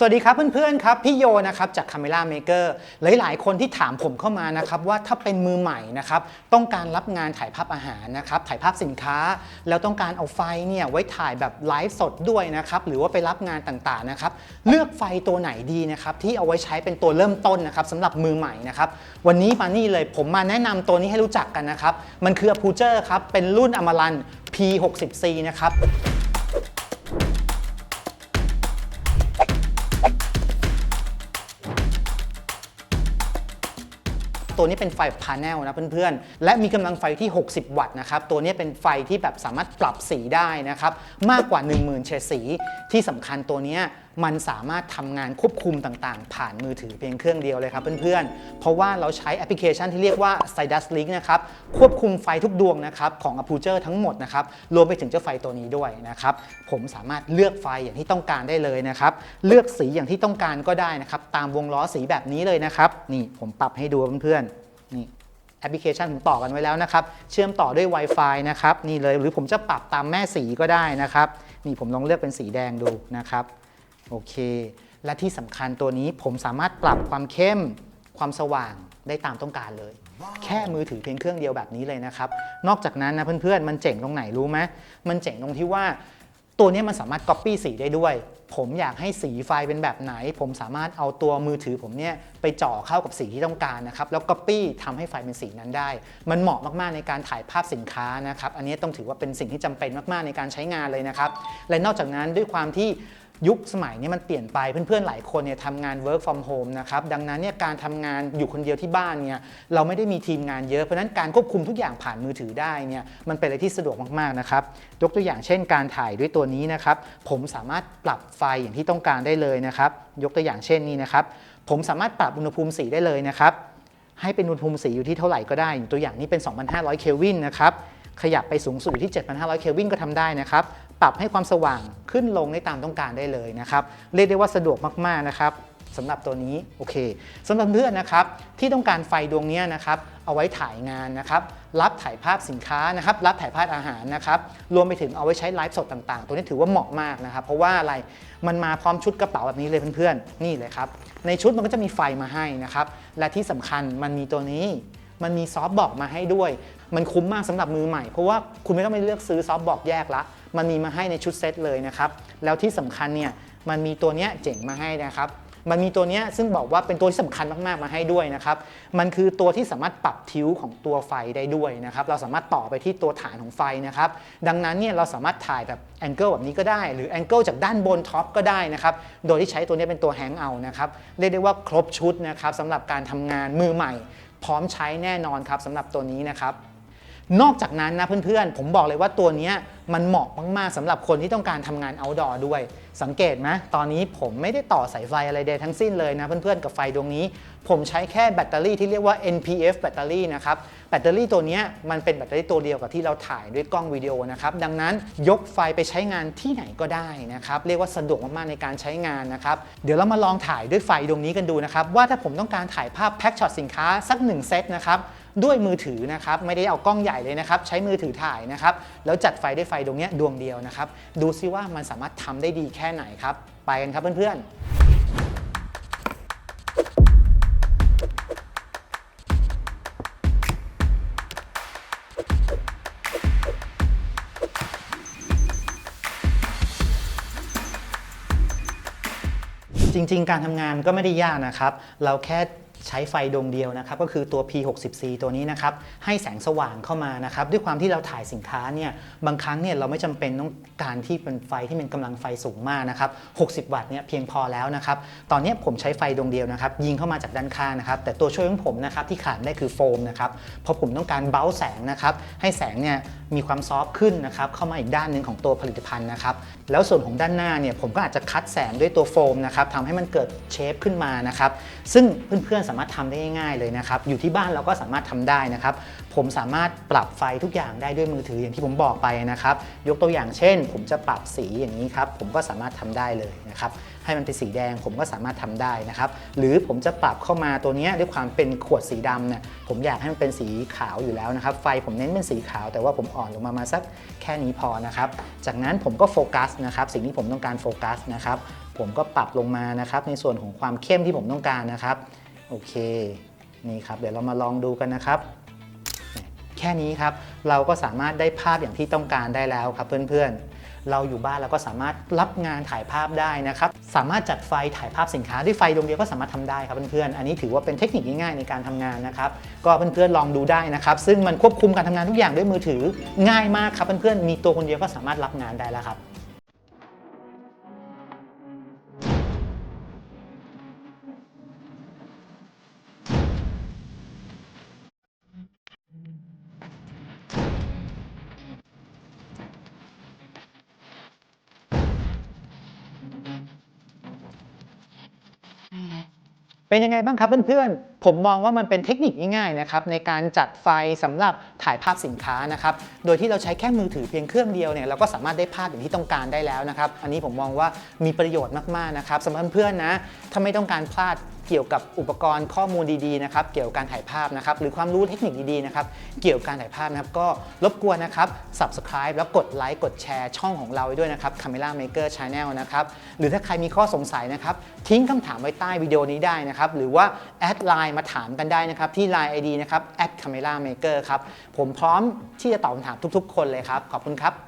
สวัสดีครับเพื่อนๆครับพี่โยนะครับจาก Camera Maker หลายๆ คนที่ถามผมเข้ามานะครับว่าถ้าเป็นมือใหม่นะครับต้องการรับงานถ่ายภาพอาหารนะครับถ่ายภาพสินค้า แล้วต้องการเอาไฟเนี่ยไว้ถ่ายแบบไลฟ์สดด้วยนะครับหรือว่าไปรับงานต่างๆนะครับเลือกไฟตัวไหนดีนะครับที่เอาไว้ใช้เป็นตัวเริ่มต้นนะครับสำหรับมือใหม่นะครับวันนี้มานี่เลยผมมาแนะนำตัวนี้ให้รู้จักกันนะครับมันคือ a p u j e r ครับเป็นรุ่น Amaran P60C นะครับ ตัวนี้เป็นไฟพาแนลนะเพื่อนๆ และมีกำลังไฟที่ 60 วัตต์นะครับ ตัวนี้เป็นไฟที่แบบสามารถปรับสีได้นะครับ มากกว่า 10,000 เฉดสี ที่สำคัญตัวนี้ มันสามารถทำงานควบคุมต่างๆ ผ่านมือถือเพียงเครื่องเดียวเลยครับเพื่อนๆ เพราะว่าเราใช้แอปพลิเคชันที่เรียกว่า Sidus Link นะครับควบคุมไฟทุกดวงนะครับของ a p u j e r ทั้งหมดนะครับรวมไปถึงเจ้าไฟตัวนี้ด้วยนะครับผมสามารถเลือกไฟอย่างที่ต้องการได้เลยนะครับเลือกสีอย่างที่ต้องการก็ได้นะครับตามวงล้อสีแบบนี้เลยนะครับนี่ผมปรับให้ดูเพื่อนๆนี่แอปพลิเคชันผมต่อกันไว้แล้วนะครับ เชื่อมต่อด้วย Wi-Fi นะครับ นี่เลยหรือผมจะปรับตามแม่สีก็ได้นะครับ นี่ผมลองเลือกเป็นสีแดงดูนะครับ โอเค และที่สำคัญตัวนี้ผมสามารถปรับความเข้มความสว่างได้ตามต้องการเลย แค่มือถือเพียงเครื่องเดียวแบบนี้เลยนะครับ นอกจากนั้นนะเพื่อนๆ มันเจ๋งตรงไหนรู้ไหมมันเจ๋งตรงที่ว่า ตัวนี้มันสามารถ Copy สีได้ด้วย ผมอยากให้สีไฟเป็นแบบไหน ผมสามารถเอาตัวมือถือผมเนี่ยไปจ่อเข้ากับสีที่ต้องการนะครับ แล้ว Copy ทำให้ไฟเป็นสีนั้นได้ มันเหมาะมากๆในการถ่ายภาพสินค้านะครับ อันนี้ต้องถือว่าเป็นสิ่งที่จำเป็นมากๆในการใช้งานเลยนะครับ และนอกจากนั้นด้วยความที่ ยุคสมัยนี้มันเปลี่ยนไปเพื่อนๆหลายคนเนี่ยทำงาน work from home นะครับดังนั้นเนี่ยการทำงานอยู่คนเดียวที่บ้านเนี่ยเราไม่ได้มีทีมงานเยอะเพราะนั้นการควบคุมทุกอย่างผ่านมือถือได้เนี่ยมันเป็นอะไรที่สะดวกมากๆนะครับยกตัวอย่างเช่น การถ่ายด้วยตัวนี้นะครับผมสามารถปรับไฟอย่างที่ต้องการได้เลยนะครับยกตัวอย่างเช่นนี้นะครับผมสามารถปรับอุณหภูมิสีได้เลยนะครับให้เป็นอุณหภูมิสีอยู่ที่เท่าไหร่ก็ได้ ตัวอย่างนี้เป็น 2,500 เคลวินนะครับขยับไปสูงสุดอยู่ที่ 7,500 เคลวินก็ทำได้นะครับ ปรับให้ความสว่างขึ้นลงได้ตามต้องการได้เลยนะครับ เรียกได้ว่าสะดวกมากๆนะครับสำหรับตัวนี้โอเคสำหรับเพื่อนนะครับที่ต้องการไฟดวงนี้นะครับเอาไว้ถ่ายงานนะครับรับถ่ายภาพสินค้านะครับรับถ่ายภาพอาหารนะครับรวมไปถึงเอาไว้ใช้ไลฟ์สดต่างๆ ตัวนี้ถือว่าเหมาะมากนะครับ เพราะว่าอะไรมันมาพร้อมชุดกระเป๋าแบบนี้เลยเพื่อนๆนี่เลยครับในชุดมันก็จะมีไฟมาให้นะครับและที่สำคัญมันมีตัวนี้มันมีซอฟต์บอกมาให้ด้วย มันคุ้มมากสำหรับมือใหม่ เพราะว่าคุณไม่ต้องไปเลือกซื้อซอฟต์บอกแยกละ มันมีมาให้ในชุดเซตเลยนะครับแล้วที่สำคัญเนี่ยมันมีตัวเนี้ยเจ๋งมาให้นะครับมันมีตัวเนี้ยซึ่งบอกว่าเป็นตัวที่สำคัญมาก ๆ มาให้ด้วยนะครับ มันคือตัวที่สามารถปรับทิวของตัวไฟได้ด้วยนะครับ เราสามารถต่อไปที่ตัวฐานของไฟนะครับ ดังนั้นเนี่ยเราสามารถถ่ายแบบแองเกิลแบบนี้ก็ได้ หรือแองเกิลจากด้านบนท็อปก็ได้นะครับ โดยที่ใช้ตัวนี้เป็นตัวแฮงเอานะครับ เรียกได้ว่าครบชุดนะครับสำหรับการทำงานมือใหม่ พร้อมใช้แน่นอนครับสำหรับตัวนี้นะครับ นอกจากนั้นนะเพื่อนๆ ผมบอกเลยว่าตัวนี้มันเหมาะมากๆสำหรับคนที่ต้องการทำงาน outdoor ด้วย สังเกตไหมตอนนี้ผมไม่ได้ต่อสายไฟอะไรใดทั้งสิ้นเลยนะเพื่อนๆ กับไฟดวงนี้ ผมใช้แค่แบตเตอรี่ที่เรียกว่า NPF แบตเตอรี่นะครับ แบตเตอรี่ตัวนี้มันเป็นแบตเตอรี่ตัวเดียวกับที่เราถ่ายด้วยกล้องวิดีโอนะครับ ดังนั้นยกไฟไปใช้งานที่ไหนก็ได้นะครับ เรียกว่าสะดวกมากๆในการใช้งานนะครับ เดี๋ยวเรามาลองถ่ายด้วยไฟดวงนี้กันดูนะครับว่าถ้าผมต้องการถ่ายภาพแพ็กช็อตสินค้าสักหนึ่งเซตนะครับ ด้วยมือถือนะครับไม่ได้เอากล้องใหญ่เลยนะครับใช้มือถือถ่ายนะครับแล้วจัดไฟได้ไฟดวงนี้ดวงเดียวนะครับดูซิว่ามันสามารถทำได้ดีแค่ไหนครับไปกันครับเพื่อนๆจริง ๆ การทำงานก็ไม่ได้ยากนะครับ เราแค่ ใช้ไฟดวงเดียวนะครับก็คือตัว P60C ตัวนี้นะครับให้แสงสว่างเข้ามานะครับด้วยความที่เราถ่ายสินค้าเนี่ยบางครั้งเนี่ยเราไม่จำเป็นต้องการที่เป็นไฟที่เป็นกำลังไฟสูงมากนะครับ60 วัตต์เนี่ยเพียงพอแล้วนะครับตอนนี้ผมใช้ไฟดวงเดียวนะครับยิงเข้ามาจากด้านข้างนะครับแต่ตัวช่วยของผมนะครับที่ขาดได้คือโฟมนะครับเพราะผมต้องการเบ้าแสงนะครับให้แสงเนี่ยมีความซอฟต์ขึ้นนะครับเข้ามาอีกด้านหนึ่งของตัวผลิตภัณฑ์นะครับแล้วส่วนของด้านหน้าเนี่ยผมก็อาจจะคัดแสงด้วยตัวโฟมนะครับทำให้มันเกิดเชฟขึ้นมานะครับซึ่งเพื่อนๆสามารถทำได้ง่ายๆเลยนะครับ อยู่ที่บ้านเราก็สามารถทำได้นะครับ ผมสามารถปรับไฟทุกอย่างได้ด้วยมือถืออย่างที่ผมบอกไปนะครับ ยกตัวอย่างเช่น ผมจะปรับสีอย่างนี้ครับ ผมก็สามารถทำได้เลยนะครับ ให้มันเป็นสีแดงผมก็สามารถทำได้นะครับ หรือผมจะปรับเข้ามาตัวนี้ด้วยความเป็นขวดสีดำเนี่ย ผมอยากให้มันเป็นสีขาวอยู่แล้วนะครับ ไฟผมเน้นเป็นสีขาว แต่ว่าผมอ่อนลงมามาสักแค่นี้พอนะครับ จากนั้นผมก็โฟกัสนะครับ สิ่งที่ผมต้องการโฟกัสนะครับ ผมก็ปรับลงมานะครับ ในส่วนของความเข้มที่ผมต้องการนะครับ โอเคนี่ครับเดี๋ยวเรามาลองดูกันนะครับ แค่นี้ครับเราก็สามารถได้ภาพอย่างที่ต้องการได้แล้วครับเพื่อนๆ เราอยู่บ้านเราก็สามารถรับงานถ่ายภาพได้นะครับ สามารถจัดไฟถ่ายภาพสินค้าด้วยไฟดวงเดียวก็สามารถทำได้ครับเพื่อนๆอันนี้ถือว่าเป็นเทคนิคง่ายๆในการทำงานนะครับก็เพื่อนๆลองดูได้นะครับ ซึ่งมันควบคุมการทำงานทุกอย่างด้วยมือถือง่ายมากครับเพื่อนๆมีตัวคนเดียวก็สามารถรับงานได้แล้วครับ เป็นยังไงบ้างครับเพื่อนผมมองว่ามันเป็นเทคนิคง่ายๆนะครับในการจัดไฟสำหรับถ่ายภาพสินค้านะครับโดยที่เราใช้แค่มือถือเพียงเครื่องเดียวเนี่ยเราก็สามารถได้ภาพอย่างที่ต้องการได้แล้วนะครับ อันนี้ผมมองว่ามีประโยชน์มากๆนะครับสำหรับเพื่อนๆนะถ้าไม่ต้องการพลาดเกี่ยวกับอุปกรณ์ข้อมูลดีๆนะครับเกี่ยวกับการถ่ายภาพนะครับหรือความรู้เทคนิคดีๆนะครับเกี่ยวกับการถ่ายภาพนะครับก็รบกวนนะครับ subscribe แล้วกดไลค์กดแชร์ช่องของเราด้วยนะครับ Camera Maker Channel นะครับหรือถ้าใครมีข้อสงสัยนะครับทิ้งคำถามไว้ใต้วิดีโอนี้ได้นะครับหรือว่าแอดไลน์มาถามกันได้นะครับ ที่ Line ID นะครับ @camera maker ครับ ผมพร้อมที่จะตอบคำถามทุกๆ คนเลยครับ ขอบคุณครับ